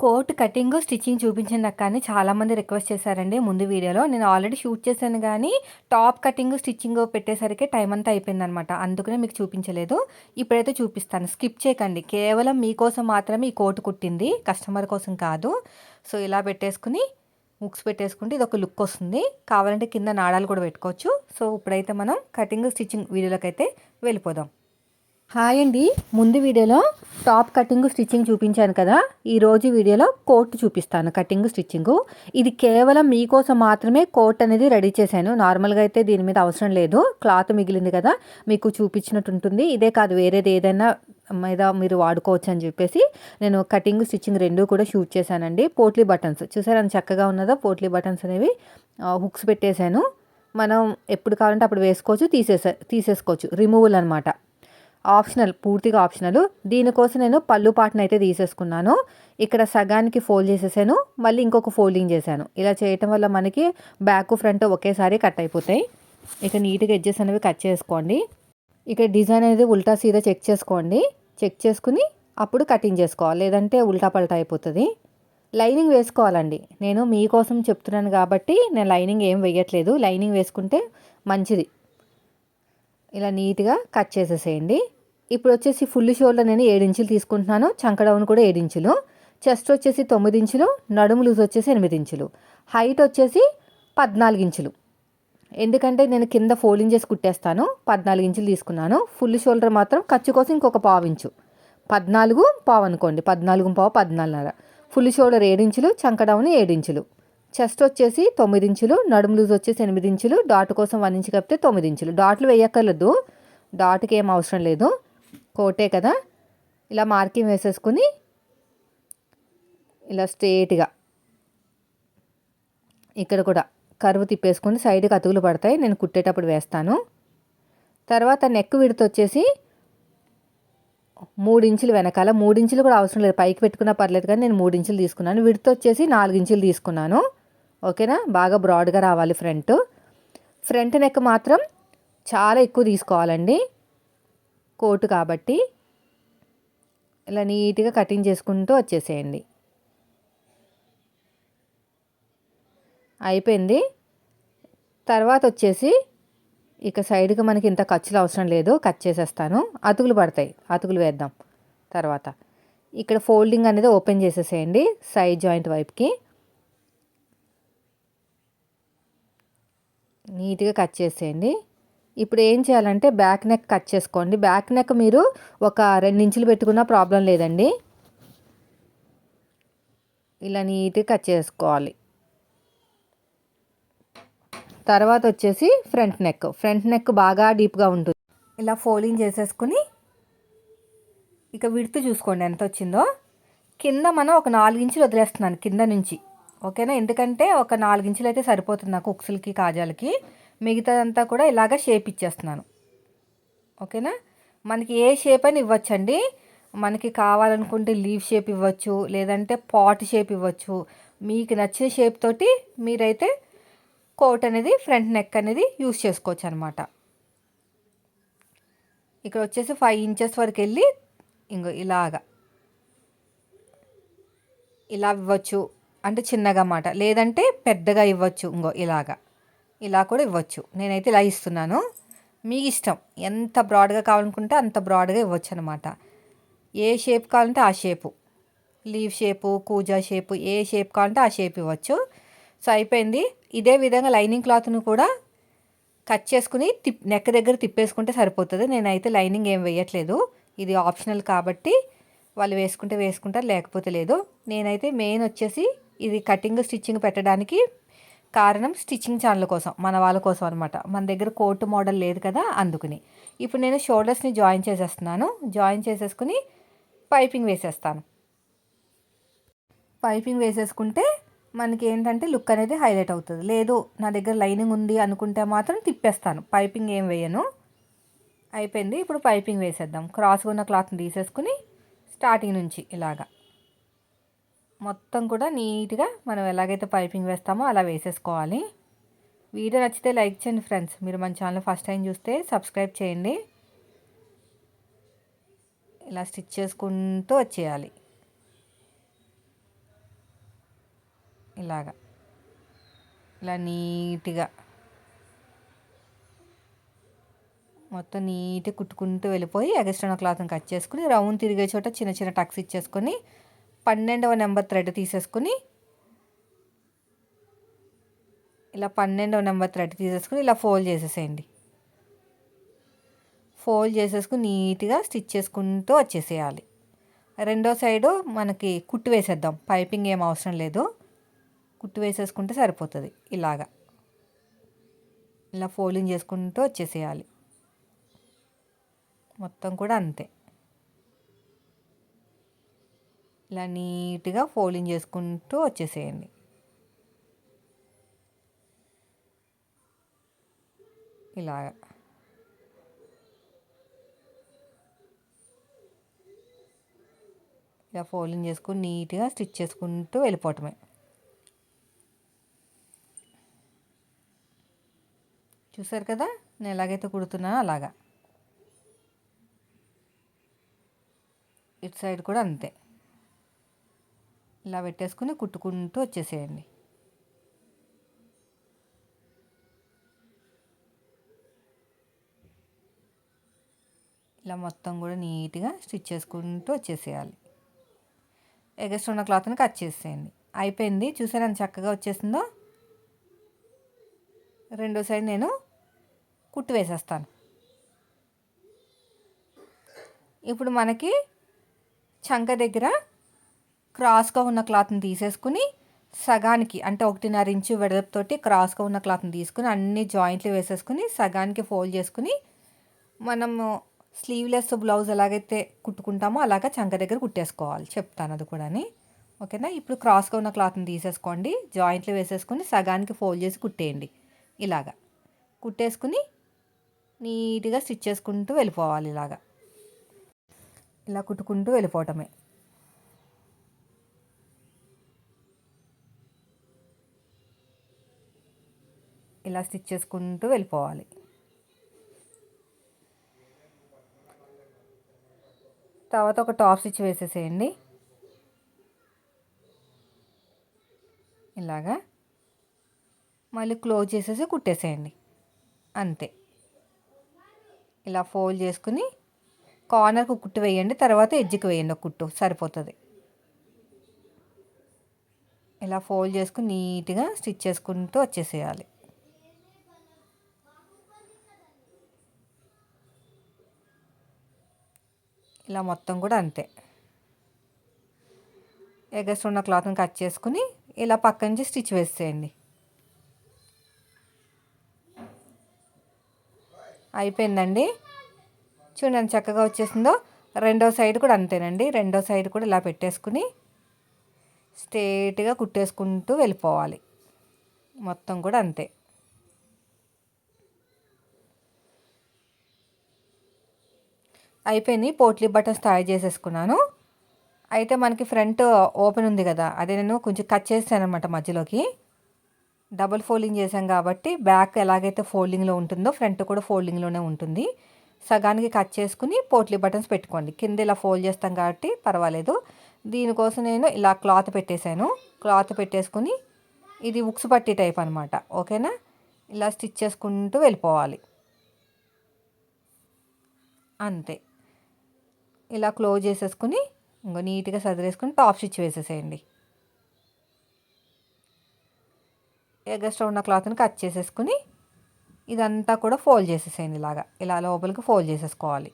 Coat cutting stitching చూపించండి అక్క అని చాలామంది రిక్వెస్ట్ చేశారండి ముందు వీడియోలో. నేను ఆల్రెడీ షూట్ చేశాను కానీ టాప్ కటింగ్ స్టిచ్చింగ్ పెట్టేసరికి టైం అంతా అయిపోయిందనమాట. అందుకనే మీకు చూపించలేదు. ఇప్పుడైతే చూపిస్తాను. స్కిప్ చేయకండి. కేవలం మీకోసం మాత్రమే ఈ కోట్ కుట్టింది. కస్టమర్ కోసం కాదు. సో ఇలా పెట్టేసుకుని ముక్స్ పెట్టేసుకుంటే ఇది ఒక లుక్ వస్తుంది. కావాలంటే కింద నాడాలు కూడా పెట్టుకోవచ్చు. సో ఇప్పుడైతే మనం కటింగ్ స్టిచ్చింగ్ వీడియోలోకి అయితే వెళ్ళిపోదాం. హాయ్ అండి. ముందు వీడియోలో టాప్ కటింగ్ స్టిచ్చింగ్ చూపించాను కదా. ఈరోజు వీడియోలో కోట్ చూపిస్తాను కటింగ్ స్టిచ్చింగ్. ఇది కేవలం మీకోసం మాత్రమే కోట్ అనేది రెడీ చేశాను. నార్మల్గా అయితే దీని మీద అవసరం లేదు. క్లాత్ మిగిలింది కదా మీకు చూపించినట్టు ఉంటుంది. ఇదే కాదు వేరేది ఏదైనా మీద మీరు వాడుకోవచ్చు అని చెప్పేసి నేను కటింగ్ స్టిచ్చింగ్ రెండు కూడా షూట్ చేశానండి. పోట్లీ బటన్స్. చూసారా చక్కగా ఉన్నదా? పోట్లీ బటన్స్ అనేవి హుక్స్ పెట్టేశాను. మనం ఎప్పుడు కావాలంటే అప్పుడు వేసుకోవచ్చు తీసేసే తీసేసుకోవచ్చు. రిమూవల్ అనమాట ఆప్షనల్ పూర్తిగా ఆప్షనల్. దీనికోసం నేను పళ్ళు పాటను అయితే తీసేసుకున్నాను. ఇక్కడ సగానికి ఫోల్డ్ చేసేసాను. మళ్ళీ ఇంకొక ఫోల్డింగ్ చేశాను. ఇలా చేయటం వల్ల మనకి బ్యాక్ ఫ్రంట్ ఒకేసారి కట్ అయిపోతాయి. ఇక నీట్గా ఎడ్జెస్ అనేవి కట్ చేసుకోండి. ఇక్కడ డిజైన్ అనేది ఉల్టా సీదా చెక్ చేసుకోండి. చెక్ చేసుకుని అప్పుడు కటింగ్ చేసుకోవాలి. లేదంటే ఉల్టా పల్టా అయిపోతుంది. లైనింగ్ వేసుకోవాలండి. నేను మీకోసం చెప్తున్నాను కాబట్టి నేను లైనింగ్ ఏం వేయట్లేదు. లైనింగ్ వేసుకుంటే మంచిది. ఇలా నీట్గా కట్ చేసేసేయండి. ఇప్పుడు వచ్చేసి ఫుల్ షోల్డర్ నేను ఇంచులు తీసుకుంటున్నాను. చంకడౌన్ కూడా ఇంచులు. చెస్ట్ వచ్చేసి తొమ్మిది ఇంచులు. నడుము లూజ్ వచ్చేసి ఎనిమిది ఇంచులు. హైట్ వచ్చేసి పద్నాలుగు ఇంచులు. ఎందుకంటే నేను కింద ఫోల్డింగ్ చేసి కుట్టేస్తాను. పద్నాలుగు ఇంచులు తీసుకున్నాను. ఫుల్ షోల్డర్ మాత్రం ఖర్చు కోసం ఇంకొక పావు ఇంచు. పద్నాలుగు పావు అనుకోండి. పద్నాలుగు పావు పద్నాలుగున్నర. ఫుల్ షోల్డర్ ఏడించులు చంకడౌన్ ఏడించులు చెస్ట్ వచ్చేసి తొమ్మిది ఇంచులు. నడుము లూజ్ వచ్చేసి ఎనిమిది ఇంచులు. డాట్ కోసం వన్ ఇంచు కప్పితే తొమ్మిది ఇంచులు. డాట్లు వేయక్కర్లేదు. డాట్కి ఏం అవసరం లేదు. కోటే కదా? ఇలా మార్కింగ్ వేసేసుకుని ఇలా స్ట్రేట్గా ఇక్కడ కూడా కరువు తిప్పేసుకుని సైడ్కి అతుకులు పడతాయి. నేను కుట్టేటప్పుడు వేస్తాను. తర్వాత నెక్ విడత వచ్చేసి మూడు ఇంచులు వెనకాల. మూడు ఇంచులు కూడా అవసరం లేదు. పైకి పెట్టుకున్నా పర్లేదు కానీ నేను మూడించులు తీసుకున్నాను. విడత వచ్చేసి నాలుగు ఇంచులు తీసుకున్నాను. ఓకేనా? బాగా బ్రాడ్గా రావాలి ఫ్రంట్. ఫ్రంట్ నెక్ మాత్రం చాలా ఎక్కువ తీసుకోవాలండి. కోటు కాబట్టి ఇలా నీట్గా కటింగ్ చేసుకుంటూ వచ్చేసేయండి. అయిపోయింది. తర్వాత వచ్చేసి ఇక సైడ్కి మనకి ఇంత ఖర్చులు అవసరం లేదు. కట్ చేసేస్తాను. అతుకులు పడతాయి. అతుకులు వేద్దాం. తర్వాత ఇక్కడ ఫోల్డింగ్ అనేది ఓపెన్ చేసేసేయండి. సైడ్ జాయింట్ వైపుకి. నీట్గా కట్ చేసేయండి. ఇప్పుడు ఏం చేయాలంటే బ్యాక్ నెక్ కట్ చేసుకోండి. బ్యాక్ నెక్ మీరు ఒక రెండు ఇంచులు పెట్టుకున్న ప్రాబ్లం లేదండి. ఇలా నీట్గా కట్ చేసుకోవాలి. తర్వాత వచ్చేసి ఫ్రంట్ నెక్. ఫ్రంట్ నెక్ బాగా డీప్గా ఉంటుంది. ఇలా ఫోల్డింగ్ చేసేసుకుని ఇక విడుతు చూసుకోండి ఎంత వచ్చిందో. కింద మనం ఒక నాలుగించులు వదిలేస్తున్నాను కింద నుంచి. ఓకేనా? ఎందుకంటే ఒక నాలుగించులు అయితే సరిపోతుంది నాకు ఉక్సులకి కాజాలకి. మిగతాదంతా కూడా ఇలాగ షేప్ ఇచ్చేస్తున్నాను. ఓకేనా? మనకి ఏ షేప్ అని ఇవ్వచ్చండి. మనకి కావాలనుకుంటే లీవ్ షేప్ ఇవ్వచ్చు లేదంటే పాట్ షేప్ ఇవ్వచ్చు. మీకు నచ్చిన షేప్ తోటి మీరైతే కోట్ అనేది ఫ్రంట్ నెక్ అనేది యూస్ చేసుకోవచ్చు అనమాట ఇక్కడ వచ్చేసి ఫైవ్ ఇంచెస్ వరకు వెళ్ళి ఇంకో ఇలాగా. ఇలా ఇవ్వచ్చు. అంటే చిన్నగా అన్నమాట లేదంటే పెద్దగా ఇవ్వచ్చు ఇంకో ఇలాగా. ఇలా కూడా ఇవ్వచ్చు. నేనైతే ఇలా ఇస్తున్నాను. మీ ఇష్టం. ఎంత బ్రాడ్గా కావాలనుకుంటే అంత బ్రాడ్గా ఇవ్వచ్చు అనమాట ఏ షేప్ కావాలంటే ఆ షేపు. లీవ్ షేపు కూజా షేపు ఏ షేప్ కావాలంటే ఆ షేప్ ఇవ్వచ్చు. సో అయిపోయింది. ఇదే విధంగా లైనింగ్ క్లాత్ను కూడా కట్ చేసుకుని తిప్ నెక్క దగ్గర తిప్పేసుకుంటే సరిపోతుంది. నేనైతే లైనింగ్ ఏం వేయట్లేదు. ఇది ఆప్షనల్ కాబట్టి వాళ్ళు వేసుకుంటే వేసుకుంటారు లేకపోతే లేదు. నేనైతే మెయిన్ వచ్చేసి ఇది కటింగ్ స్టిచ్చింగ్ పెట్టడానికి కారణం స్టిచ్చింగ్ ఛానల్ కోసం మన వాళ్ళ కోసం అనమాట మన దగ్గర కోట్ మోడల్ లేదు కదా అందుకుని. ఇప్పుడు నేను షోల్డర్స్ని జాయిన్ చేసేస్తున్నాను. జాయిన్ చేసేసుకుని పైపింగ్ వేసేస్తాను. పైపింగ్ వేసేసుకుంటే మనకి ఏంటంటే లుక్ అనేది హైలైట్ అవుతుంది. లేదు నా దగ్గర లైనింగ్ ఉంది అనుకుంటే మాత్రం తిప్పేస్తాను. పైపింగ్ ఏం వేయను. అయిపోయింది. ఇప్పుడు పైపింగ్ వేసేద్దాం. క్రాస్గా ఉన్న క్లాత్ని తీసేసుకుని స్టార్టింగ్ నుంచి ఇలాగా. మొత్తం కూడా నీట్గా మనం ఎలాగైతే పైపింగ్ వేస్తామో అలా వేసేసుకోవాలి. వీడియో నచ్చితే లైక్ చేయండి ఫ్రెండ్స్. మీరు మన ఛానల్ ఫస్ట్ టైం చూస్తే సబ్స్క్రైబ్ చేయండి. ఇలా స్టిచ్ చేసుకుంటూ వచ్చేయాలి. ఇలాగా. ఇలా నీట్గా. మొత్తం నీట్గా కుట్టుకుంటూ వెళ్ళిపోయి ఎగస్ట్రా క్లాత్ని కట్ చేసుకుని రౌండ్ తిరిగే చోట చిన్న చిన్న టక్స్ ఇచ్చేసుకొని పన్నెండవ నెంబర్ థ్రెడ్ తీసేసుకుని ఇలా పన్నెండవ నెంబర్ థ్రెడ్ తీసేసుకుని ఇలా ఫోల్డ్ చేసేసేయండి. ఫోల్డ్ చేసేసుకుని నీట్గా స్టిచ్ చేసుకుంటూ వచ్చేసేయాలి. రెండో సైడు మనకి కుట్టు వేసేద్దాం. పైపింగ్ ఏం అవసరం లేదు. కుట్టు వేసేసుకుంటే సరిపోతుంది ఇలాగా. ఇలా ఫోల్డింగ్ చేసుకుంటూ వచ్చేసేయాలి. మొత్తం కూడా అంతే. ఇలా నీట్గా ఫోల్డింగ్ చేసుకుంటూ వచ్చేసేయండి. ఇలాగా. ఇలా ఫోల్డింగ్ చేసుకుని నీట్గా స్టిచ్ చేసుకుంటూ వెళ్ళిపోవటమే. చూసారు కదా? నేను ఎలాగైతే కుడుతున్నానో అలాగా. ఇటు సైడ్ కూడా అంతే. ఇలా పెట్టేసుకుని కుట్టుకుంటూ వచ్చేసేయండి. ఇలా మొత్తం కూడా నీట్గా స్టిచ్ చేసుకుంటూ వచ్చేసేయాలి. ఎగస్ట్ ఉన్న క్లాత్ని కట్ చేసేయండి. అయిపోయింది. చూసారా ఎంత చక్కగా వచ్చేసిందో? రెండో సైడ్ నేను కుట్టు వేసేస్తాను. ఇప్పుడు మనకి చంక దగ్గర క్రాస్గా ఉన్న క్లాత్ని తీసేసుకుని సగానికి అంటే ఒకటిన్నర ఇంచు వెడల్పుతోటి క్రాస్గా ఉన్న క్లాత్ని తీసుకుని అన్ని జాయింట్లు వేసేసుకుని సగానికి ఫోల్డ్ చేసుకుని మనము స్లీవ్లెస్ బ్లౌజ్ ఎలాగైతే కుట్టుకుంటామో అలాగా చంక దగ్గర కుట్టేసుకోవాలి. చెప్తాను అది కూడా ఓకేనా? ఇప్పుడు క్రాస్గా ఉన్న క్లాత్ని తీసేసుకోండి. జాయింట్లు వేసేసుకొని సగానికి ఫోల్డ్ చేసి కుట్టేయండి. ఇలాగా. కుట్టేసుకుని నీట్గా స్టిచ్ చేసుకుంటూ వెళ్ళిపోవాలి ఇలాగా. ఇలా కుట్టుకుంటూ వెళ్ళిపోవటమే. ఇలా స్టిచ్ చేసుకుంటూ వెళ్ళిపోవాలి. తర్వాత ఒక టాప్ స్టిచ్ వేసేసేయండి. ఇలాగా మళ్ళీ క్లోజ్ చేసేసి కుట్టేసేయండి. అంతే. ఇలా ఫోల్డ్ చేసుకుని కార్నర్కి కుట్టు వేయండి తర్వాత ఎడ్జ్కి వేయండి ఒక కుట్టు సరిపోతుంది. ఇలా ఫోల్డ్ చేసుకుని నీట్గా స్టిచ్ చేసుకుంటూ వచ్చేసేయాలి. ఇలా మొత్తం కూడా అంతే. ఎగస్ట్ ఉన్న క్లాత్ని కట్ చేసుకుని ఇలా పక్క నుంచి స్టిచ్ వేసేయండి. అయిపోయిందండి. చూడండి చక్కగా వచ్చేసిందో. రెండో సైడ్ కూడా అంతేనండి. రెండో సైడ్ కూడా ఇలా పెట్టేసుకుని స్ట్రేట్గా కుట్టేసుకుంటూ వెళ్ళిపోవాలి. మొత్తం కూడా అంతే. అయిపోయింది పోట్లీ బటన్స్ తయారు చేసేసుకున్నాను. అయితే మనకి ఫ్రంట్ ఓపెన్ ఉంది కదా అదే నేను కొంచెం కట్ చేస్తాను అనమాట మధ్యలోకి. డబుల్ ఫోల్డింగ్ చేశాం కాబట్టి బ్యాక్ ఎలాగైతే ఫోల్డింగ్లో ఉంటుందో ఫ్రంట్ కూడా ఫోల్డింగ్లోనే ఉంటుంది. సగానికి కట్ చేసుకుని పోట్లీ బటన్స్ పెట్టుకోండి. కింద ఇలా ఫోల్డ్ చేస్తాం కాబట్టి పర్వాలేదు. దీనికోసం నేను ఇలా క్లాత్ పెట్టేశాను. క్లాత్ పెట్టేసుకుని ఇది ఉక్స్ పట్టి టైప్ అనమాట ఓకేనా? ఇలా స్టిచ్ చేసుకుంటూ వెళ్ళిపోవాలి. అంతే. ఇలా క్లోజ్ చేసేసుకుని ఇంకో నీట్గా సదిరేసుకుని టాప్ స్టిచ్ వేసేసేయండి. ఎగస్ట్రా ఉన్న క్లాత్ని కట్ చేసేసుకుని ఇదంతా కూడా ఫోల్డ్ చేసేసేయండి ఇలాగా. ఇలా లోపలికి ఫోల్డ్ చేసేసుకోవాలి.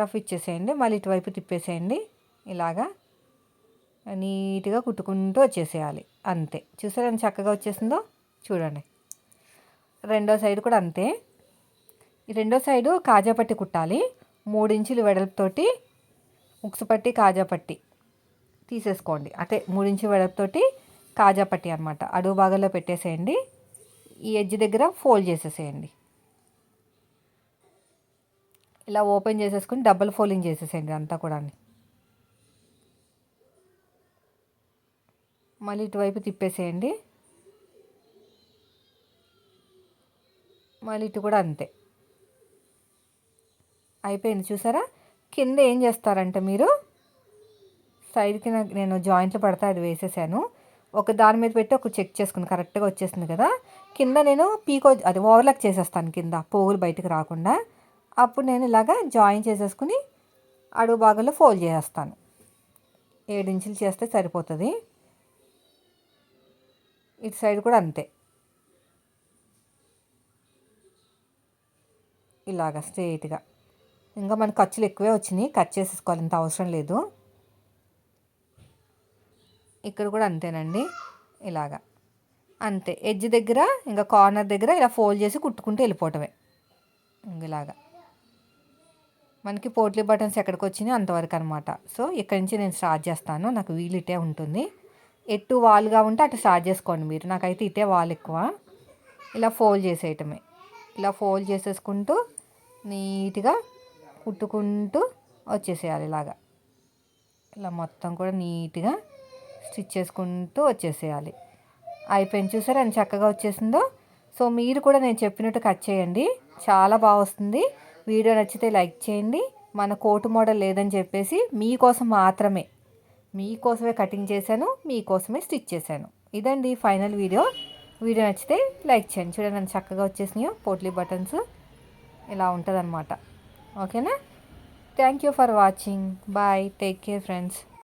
రఫ్ ఇచ్చేసేయండి. మళ్ళీ ఇటువైపు తిప్పేసేయండి. ఇలాగా నీట్గా కుట్టుకుంటూ వచ్చేసేయాలి. అంతే. చూసారా చక్కగా వచ్చేసిందో? చూడండి. రెండో సైడ్ కూడా అంతే. ఈ రెండో సైడు కాజా పట్టి కుట్టాలి. మూడించులు వెడల్పుతోటి ఉక్సు పట్టి కాజా పట్టి తీసేసుకోండి. అంటే మూడు వెడల్పుతోటి కాజా పట్టి అనమాట అడుగు భాగంలో పెట్టేసేయండి. ఈ ఎడ్జ్ దగ్గర ఫోల్డ్ చేసేసేయండి. ఇలా ఓపెన్ చేసేసుకుని డబుల్ ఫోల్డింగ్ చేసేసేయండి అంతా కూడా మళ్ళీ ఇటువైపు తిప్పేసేయండి. మళ్ళీ ఇటు కూడా అంతే. అయిపోయింది చూసారా? కింద ఏం చేస్తారంటే మీరు? సైడ్కి నేను జాయింట్లు పడితే అది వేసేసాను. ఒక దాని మీద పెట్టి ఒక చెక్ చేసుకుని కరెక్ట్గా వచ్చేసింది కదా? కింద నేను పీకో అది ఓవర్లాక్ చేసేస్తాను కింద పోగులు బయటకు రాకుండా. అప్పుడు నేను ఇలాగా జాయిన్ చేసేసుకుని అడుగు భాగంలో ఫోల్డ్ చేసేస్తాను. ఏడు ఇంచులు చేస్తే సరిపోతుంది. ఇటు సైడ్ కూడా అంతే. ఇలాగ స్ట్రేట్గా ఇంకా మన ఖర్చులు ఎక్కువే వచ్చినాయి. కట్ చేసేసుకోవాలి ఇంత అవసరం లేదు. ఇక్కడ కూడా అంతేనండి. ఇలాగా. అంతే. ఎడ్జ్ దగ్గర ఇంకా కార్నర్ దగ్గర ఇలా ఫోల్డ్ చేసి కుట్టుకుంటూ వెళ్ళిపోవటమే. ఇలాగా. మనకి పోట్లీ బటన్స్ ఎక్కడికి వచ్చినాయి అంతవరకు అనమాట సో ఇక్కడి నుంచి నేను స్టార్ట్ చేస్తాను. నాకు వీలు ఇటే ఉంటుంది. ఎటు వాల్గా ఉంటే అటు స్టార్ట్ చేసుకోండి మీరు. నాకైతే ఇటే వాల్ ఎక్కువ. ఇలా ఫోల్డ్ చేసేయటమే. ఇలా ఫోల్డ్ చేసేసుకుంటూ నీట్గా కుట్టుకుంటూ వచ్చేసేయాలి ఇలాగా. ఇలా మొత్తం కూడా నీట్గా స్టిచ్ చేసుకుంటూ వచ్చేసేయాలి. అయిపోయింది చూసారా ఎంత చక్కగా వచ్చేసిందో? సో మీరు కూడా నేను చెప్పినట్టు కట్ చేయండి. చాలా బాగా వస్తుంది. వీడియో నచ్చితే లైక్ చేయండి. మన కోటు మోడల్ లేదని చెప్పేసి మీకోసం మాత్రమే. మీకోసమే కటింగ్ చేశాను మీకోసమే స్టిచ్ చేశాను. ఇదండి ఫైనల్ వీడియో. వీడియో నచ్చితే లైక్ చేయండి. చూడండి నన్ను చక్కగా వచ్చేసినాయో. పోట్లీ బటన్స్ ఇలా ఉంటుంది ఓకేనా thank you for watching bye take care friends